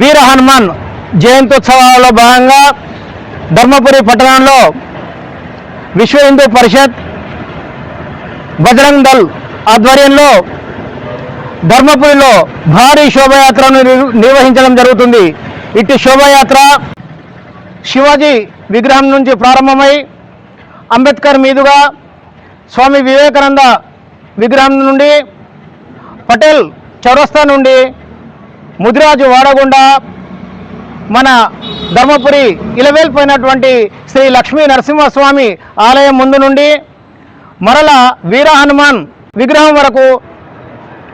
వీర హనుమాన్ జయంత్యోత్సవాలలో భాగంగా ధర్మపురి పట్టణంలో విశ్వ హిందూ పరిషత్ బజరంగ్ దళ్ ఆధ్వర్యంలో ధర్మపురిలో భారీ శోభయాత్రను నిర్వహించడం జరుగుతుంది. ఇట్టి శోభయాత్ర శివాజీ విగ్రహం నుంచి ప్రారంభమై అంబేద్కర్ మీదుగా స్వామి వివేకానంద విగ్రహం నుండి పటేల్ చౌరస్తా నుండి ముదిరాజు వాడగుండా మన ధర్మపురి ఇలవేల్పోయినటువంటి శ్రీ లక్ష్మీ నరసింహస్వామి ఆలయం ముందు నుండి మరల వీర హనుమాన్ విగ్రహం వరకు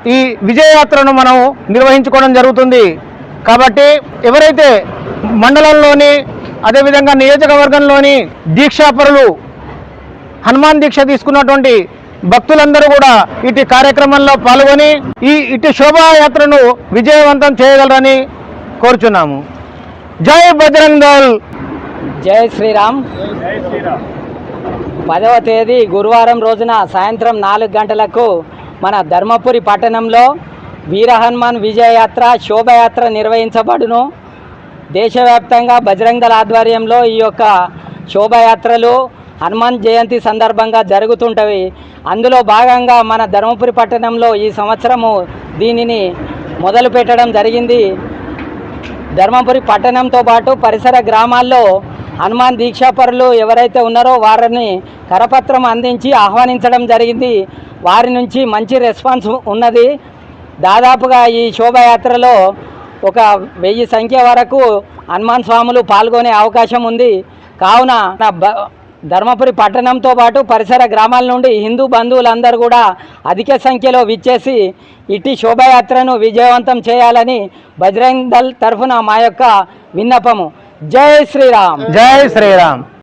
ఈ విజయయాత్రను మనం నిర్వహించుకోవడం జరుగుతుంది. కాబట్టి ఎవరైతే మండలంలోని అదేవిధంగా నియోజకవర్గంలోని దీక్షాపరులు హనుమాన్ దీక్ష తీసుకున్నటువంటి భక్తులందరూ కూడా ఇటు కార్యక్రమంలో పాల్గొని ఈ ఇటు శోభాయాత్రను విజయవంతం చేయగలరని కోరుచున్నాము. జై బజరంగ్ దళ్! జై శ్రీరామ్. పదవ తేదీ గురువారం రోజున సాయంత్రం నాలుగు గంటలకు మన ధర్మపురి పట్టణంలో వీరహనుమాన్ విజయయాత్ర శోభయాత్ర నిర్వహించబడును. దేశవ్యాప్తంగా బజరంగ దళ ఆధ్వర్యంలో ఈ యొక్క శోభయాత్రలు హనుమాన్ జయంతి సందర్భంగా జరుగుతుంటవి. అందులో భాగంగా మన ధర్మపురి పట్టణంలో ఈ సంవత్సరము దీనిని మొదలు పెట్టడం జరిగింది. ధర్మపురి పట్టణంతో పాటు పరిసర గ్రామాల్లో హనుమాన్ దీక్షాపరులు ఎవరైతే ఉన్నారో వారిని కరపత్రం అందించి ఆహ్వానించడం జరిగింది. వారి నుంచి మంచి రెస్పాన్స్ ఉన్నది. దాదాపుగా ఈ శోభయాత్రలో ఒక వెయ్యి సంఖ్య వరకు హనుమాన్ స్వాములు పాల్గొనే అవకాశం ఉంది. కావున నా బ ధర్మపురి పట్టణంతో పాటు పరిసర గ్రామాల నుండి హిందూ బంధువులందరూ కూడా అధిక సంఖ్యలో విచ్చేసి ఇట్టి శోభయాత్రను విజయవంతం చేయాలని బజరంగ్ దళ్ తరఫున మా యొక్క విన్నపము. జై శ్రీరామ్. జై శ్రీరామ్.